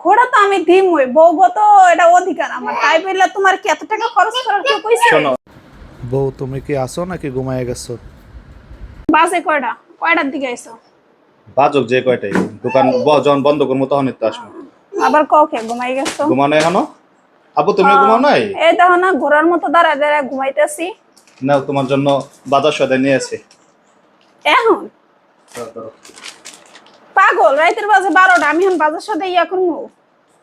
খোড়া তো আমি দিমই বউগত এটা অধিকার আমার। তাই বললে তোমার কি এত টাকা খরচ করার কেউ কইছে? বউ তুমি কি আসো নাকি ঘুমায় গেছো? বাসে কয়টা? কয়টার দিকে আইছো বাজক যে কয়টাই দোকান যখন বন্ধ করব তখন তো আসব। আবার কওকে ঘুমাই গেছো? ঘুমানো এখনও? আবু তুমি ঘুমাও নাই? এই দেখো না ঘোড়ার মতো দাঁড়া দাঁড়া ঘুমাইতেছি। না তোমার জন্য বাজার সদাই নিয়ে আসি। এখন? পাগল রাইতের বাজে বারোটা আমি এখন বাজার সাথে ইয়া করব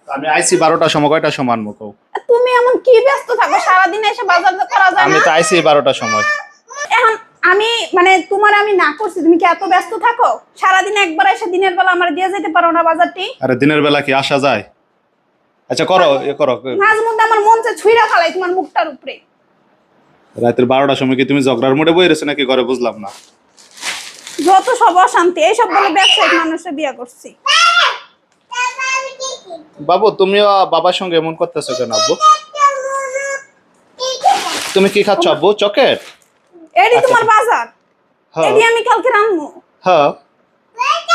আমি আইছি বারোটার সময় কয়টার সময় আনব কও? তুমি এমন কি ব্যস্ত থাকো? সারাদিন এসে বাজার করা যায় আমি তো আইছি বারোটার সময়। এখন আমি মানে তোমার আমি না করছি তুমি কি এত ব্যস্ত থাকো? সারাদিন একবার এসে দিনের বেলা আমার দিয়ে যেতে পারো না বাজারটি? আরে দিনের বেলা কি আসা যায়? আচ্ছা করো এ করো মাঝে মধ্যে আমার মন চায় ছুঁড়া ফালাই তোমার মুখটার উপরে। রাতের বারোটার সময় কি তুমি ঝগড়ার মোড়ে বই রয়েছে নাকি ঘরে বুঝলাম না? যত সব অশান্তি এইসব বলে ব্যবসায়িক মানুষের বিয়ে করছি। বাবু তুমিও বাবার সঙ্গে এমন করতেছো কেন আব্বু? তুমি কি খাচ্ছ আব্বু? চকেট এডি তোমার বাজার। হ্যাঁ। এডি আমি কালকে রান্নু হ্যাঁ।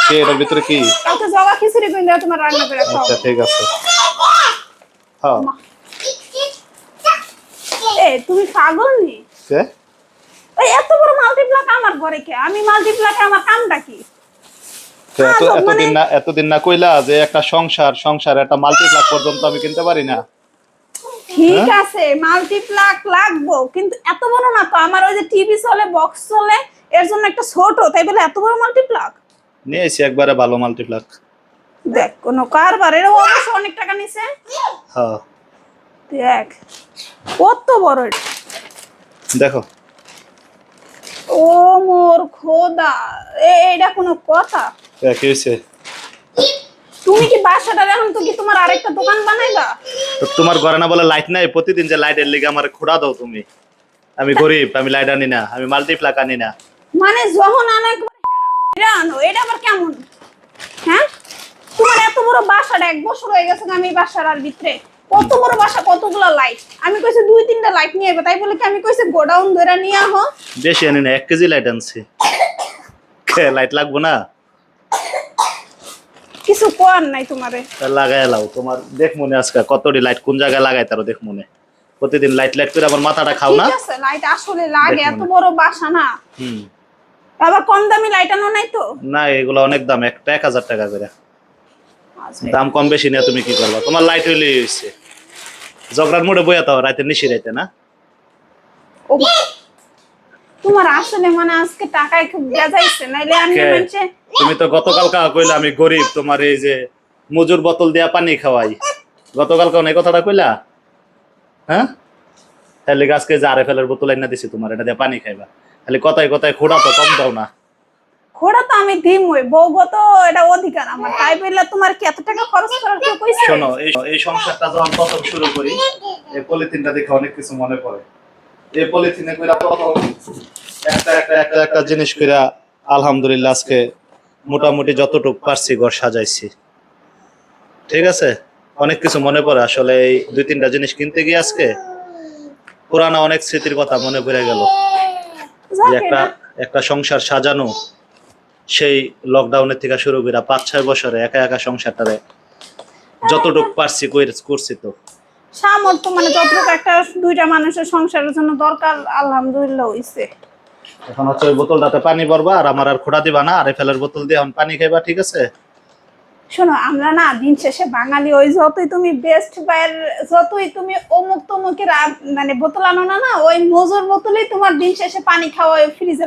কি এটার ভিতরে কি? কালকে জগা খিচুড়ি দেওয়া তোমার রান্না করে খাও আচ্ছা ঠিক আছে। হ্যাঁ। এ তুমি পাগল নি? কে? এত বড় মাল্টিপ্লাক আমার ঘরে কে? আমি মাল্টিপ্লাকে আমার কামটা কি? এতদিন মানে- না এতদিন না কইলা যে একটা সংসার সংসার একটা মাল্টিপ্লাক পর্যন্ত আমি কিনতে পারি না। ঠিক হ্যাঁ? আছে মাল্টিপ্লাক লাগবো কিন্তু এত বড় না তো? আমার ওই যে টিভি চলে বক্স চলে এর জন্য একটা ছোট তাই বলে এত বড় মাল্টিপ্লাক নিয়ে এসি একবারে ভালো মাল্টিপ্লাক দেখ কোনো কারবার এর অবশ্য অনেক টাকা নিছে। হ্যাঁ। দেখ কত বড় দেখো ও মোর খোদা এ এটা কোনো কথা? কি হয়েছে তুমি কি বাসাটা এখন তো কি তোমার আরেকটা দোকান বানাইবা? তোমার ঘরে না বলে লাইট নাই প্রতিদিন যে লাইটের লিগে আমার খোড়া দাও তুমি। আমি গরিব আমি লাইট আনি না আমি মাল্টিপ্লাক আনি না। মানে যখন হেরা আনো এটা আবার কেমন? হ্যাঁ? তোমার এত বড় বাসাটা এক বছর হয়ে গেছে আমি বাসার আর ভিতরে। কত বড় বাসা কতগুলো লাইট আমি কইছি দুই তিনটা লাইট নিয়ে যাবে তাই বলে কি আমি কইছি গোডাউন ধরে নিয়ে আহো। বেশি আনি না এক কেজি লাইট আনছি। লাইট লাগবো না? কিছু কোয়ার নাই তোমারে। তা লাগাই লাও তোমার দেখ মনে আজকে কতটি লাইট কোন জায়গায় লাগাই তারও দেখ মনে। প্রতিদিন লাইট লাইট করে আমার মাথাটা খাও না? ঠিক আছে লাইট আসলে লাগে এত বড় বাসা না। হুম। আবার কম দামি লাইট আনো নাই তো? না এগুলো অনেক দাম একটা এক হাজার টাকা করে। আচ্ছা, দাম কম বেশি নিয়ে তুমি কি করবা? তোমার লাইট হইলে হয়েছে ঝগড়ার মোড়ে বইয়া তাও রাতে নিশি রাইতে না? তোমার আসলে মানে আজকে টাকায় খুব গেজাইছে নাইলে আমি কে? মানছে তুমি তো গতকাল কা কইলা আমি গরিব তোমার এই যে মজুর বোতল দিয়া পানি খাওয়াই। গতকাল কোন এই কথাটা কইলা? হ্যাঁ? তাহলে আজকে যে আরে ফেলের বোতল এনে দিছি তোমার এটা দিয়ে পানি খাইবা। খালি কথায় কথায় খোড়া তো কম দাও না। তো আমি দিমই বউগত এটা অধিকার আমার। তাই বললে তোমার কি এত টাকা খরচ করার কেউ কইছে? শোনো এই এই সংসারটা যখন প্রথম শুরু করি এই পলিথিনটা দেখে অনেক কিছু মনে পড়ে। এই পলিথিনে কইরা প্রথম একটা একটা একটা একটা জিনিস কইরা আলহামদুলিল্লাহ আজকে মোটামুটি যতটুকু পারছি ঘর সাজাইছি। ঠিক আছে? অনেক কিছু মনে পড়ে। আসলে এই দুই তিনটা জিনিস কিনতে গিয়ে আজকে পুরানা অনেক স্মৃতির কথা মনে পড়ে গেল। যে একটা একটা সংসার সাজানো সেই লকডাউনের থেকে শুরু করে পাঁচ ছয় বছরে একা একা সংসারটারে যতটুকু পারছি করছি তো। সামর্থ্য মানে যতটুকু একটা দুইটা মানুষের সংসারের জন্য দরকার আলহামদুলিল্লাহ হইছে। এখন হচ্ছে ওই বোতলটাতে পানি ভরবা আর আমার আর খোড়া দিবা না আর ফেলের বোতল দিয়ে এখন পানি খাইবা ঠিক আছে? শোনো আমরা না দিন শেষে বাঙালি ওই যতই তুমি বেস্ট বাইয়ের যতই তুমি অমুক তমুকের মানে বোতল আনো না না ওই মজুর বোতলেই তোমার দিন শেষে পানি খাওয়া ফ্রিজে